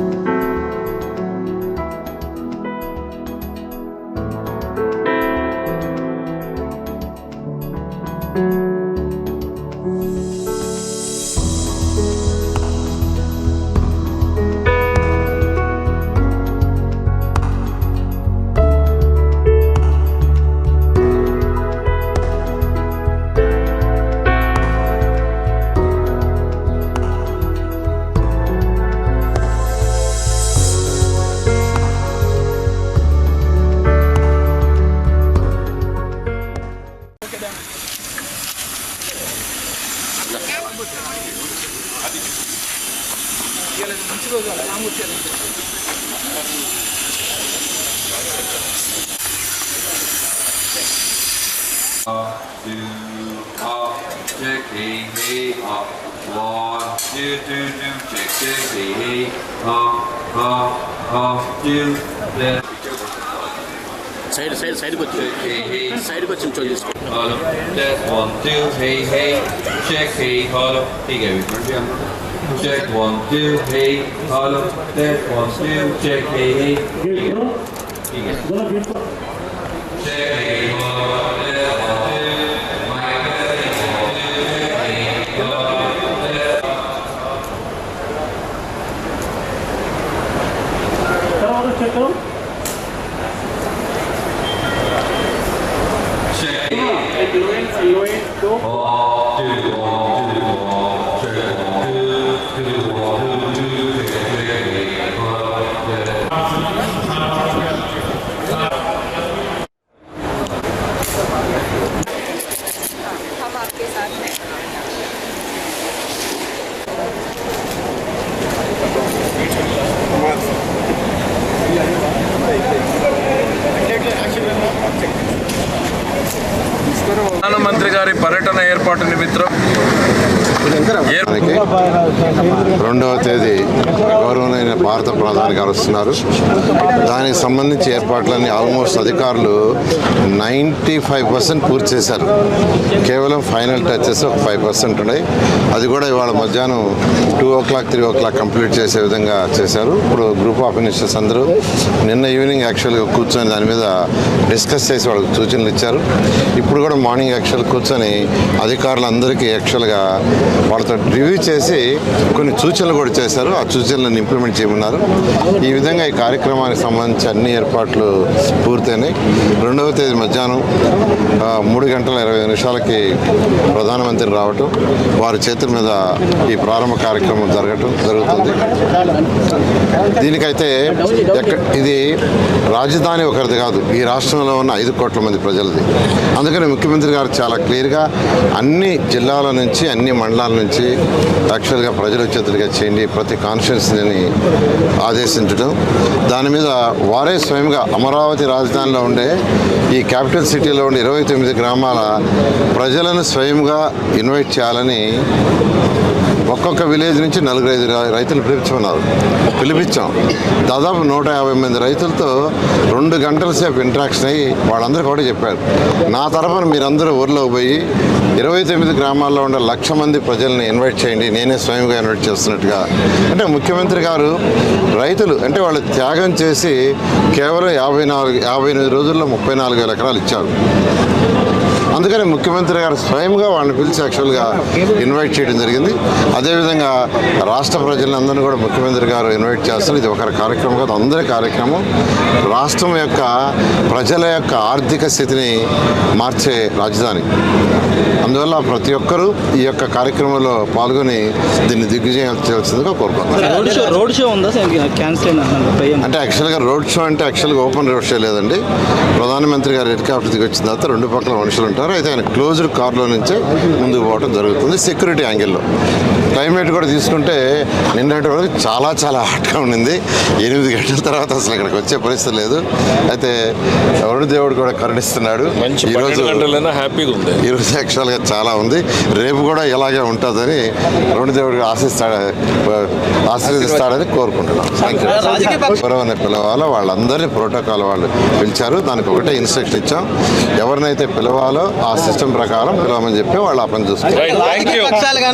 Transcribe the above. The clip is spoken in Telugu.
thank you. ఇవాళ మంచి రోజు Ramurthy Two up, check, check. Side side సైడ్కి వచ్చి check, hey, hey, సైడ్కి వచ్చి నిల్చొని తీసుకో hold up, left, one, two, hey, hey, check, hey, hold up, ठीक है, ऊपर भी हम check, one, two, hey, hold up, left, one, two, check, hey, hey, ठीक है, ठीक है, check, hey, hold up, left, one, two, mic, check, one, 또? ప్రధానమంత్రి గారి పర్యటన ఏర్పాటు నిమిత్తం రెండవ తేదీ గౌరవమైన భారత ప్రధాని గారు వస్తున్నారు. దానికి సంబంధించి ఏర్పాట్లన్నీ ఆల్మోస్ట్ అధికారులు నైంటీ ఫైవ్ పర్సెంట్ పూర్తి చేశారు. కేవలం ఫైనల్ టచెస్ ఒక ఫైవ్ పర్సెంట్ ఉన్నాయి. అది కూడా ఇవాళ మధ్యాహ్నం two o'clock three o'clock complete చేసే విధంగా చేశారు. ఇప్పుడు గ్రూప్ ఆఫ్ మినిస్టర్స్ అందరూ నిన్న ఈవినింగ్ యాక్చువల్గా కూర్చొని దాని మీద డిస్కస్ చేసి వాళ్ళకి సూచనలు ఇచ్చారు. ఇప్పుడు కూడా మార్నింగ్ యాక్చువల్ కూర్చొని అధికారులందరికీ యాక్చువల్గా వాళ్ళతో రివ్యూ చేసి కొన్ని సూచనలు కూడా చేశారు. ఆ సూచనలను ఇంప్లిమెంట్ చేయమన్నారు. ఈ విధంగా ఈ కార్యక్రమానికి సంబంధించి అన్ని ఏర్పాట్లు పూర్తయినాయి. రెండవ తేదీ మధ్యాహ్నం మూడు గంటల ఇరవై నిమిషాలకి ప్రధానమంత్రి రావటం వారి చేతుల మీద ఈ ప్రారంభ కార్యక్రమం జరగటం జరుగుతుంది. దీనికైతే ఇది రాజధాని ఒకరిది కాదు ఈ రాష్ట్రంలో ఉన్న ఐదు కోట్ల మంది ప్రజలది. అందుకని ముఖ్యమంత్రి గారు చాలా క్లియర్గా అన్ని జిల్లాల నుంచి అన్ని మండలాల నుంచి యాక్చువల్గా ప్రజల చేతులుగా చేయండి ప్రతి కాన్స్టిట్యున్సీని ఆదేశించడం. దాని మీద వారే స్వయంగా అమరావతి రాజధానిలో ఉండే ఈ క్యాపిటల్ సిటీలో ఉండే ఇరవై తొమ్మిది గ్రామాల ప్రజలను స్వయంగా ఇన్వైట్ చేయాలని ఒక్కొక్క విలేజ్ నుంచి నలుగురు ఐదు రైతులు పిలిపించుకున్నారు పిలిపించాం. దాదాపు నూట యాభై మంది రైతులతో రెండు గంటల సేపు ఇంటరాక్షన్ అయ్యి వాళ్ళందరూ కూడా చెప్పారు. నా తరఫున మీరందరూ ఊర్లోకి పోయి ఇరవై తొమ్మిది గ్రామాల్లో ఉండే లక్ష మంది ప్రజల్ని ఇన్వైట్ చేయండి. నేనే స్వయంగా ఇన్వైట్ చేస్తున్నట్టుగా. అంటే ముఖ్యమంత్రి గారు రైతులు అంటే వాళ్ళు త్యాగం చేసి కేవలం యాభై నాలుగు యాభై ఎనిమిది రోజుల్లో ముప్పై నాలుగు వేల ఎకరాలు ఇచ్చారు. అందుకని ముఖ్యమంత్రి గారు స్వయంగా వాళ్ళని పిలిచి యాక్చువల్గా ఇన్వైట్ చేయడం జరిగింది. అదేవిధంగా రాష్ట్ర ప్రజలందరినీ కూడా ముఖ్యమంత్రి గారు ఇన్వైట్ చేస్తారు. ఇది ఒక కార్యక్రమం కాదు అందరి కార్యక్రమం. రాష్ట్రం యొక్క ప్రజల యొక్క ఆర్థిక స్థితిని మార్చే రాజధాని. అందువల్ల ప్రతి ఒక్కరూ ఈ యొక్క కార్యక్రమంలో పాల్గొని దీన్ని దిగ్విజయం చేయాల్సిందిగా కోరుకుంటున్నాను. అంటే యాక్చువల్గా రోడ్ షో అంటే యాక్చువల్గా ఓపెన్ రోడ్ షో లేదండి. ప్రధానమంత్రి గారు హెలికాప్టర్ దిగి వచ్చిన తర్వాత రెండు పక్కల మనుషులు ఉంటారు. అయితే ఆయన క్లోజ్డ్ కార్లో నుంచే ముందుకు పోవడం జరుగుతుంది సెక్యూరిటీ యాంగిల్లో. క్లైమేట్ కూడా తీసుకుంటే నిన్నటి వరకు చాలా చాలా హాట్గా ఉండింది. ఎనిమిది గంటల తర్వాత అసలు ఇక్కడికి వచ్చే పరిస్థితి లేదు. అయితే వరుణ దేవుడు కూడా కరుణిస్తున్నాడు. ఈరోజు హ్యాపీగా ఉంది. ఈరోజు యాక్చువల్గా చాలా ఉంది. రేపు కూడా ఇలాగే ఉంటుందని వరుణ దేవుడు ఆశిస్తాడు ఆశీర్వదిస్తాడని కోరుకుంటున్నాం. ఎవరెవరిని పిలవాలో వాళ్ళందరినీ ప్రోటోకాల్ వాళ్ళు పిలిచారు. దానికి ఒకటే ఇన్స్ట్రక్షన్ ఇచ్చాం. ఎవరినైతే పిలవాలో ఆ సిస్టమ్ ప్రకారం పిలవమని చెప్పి వాళ్ళు ఆ పని చూసుకుంటారు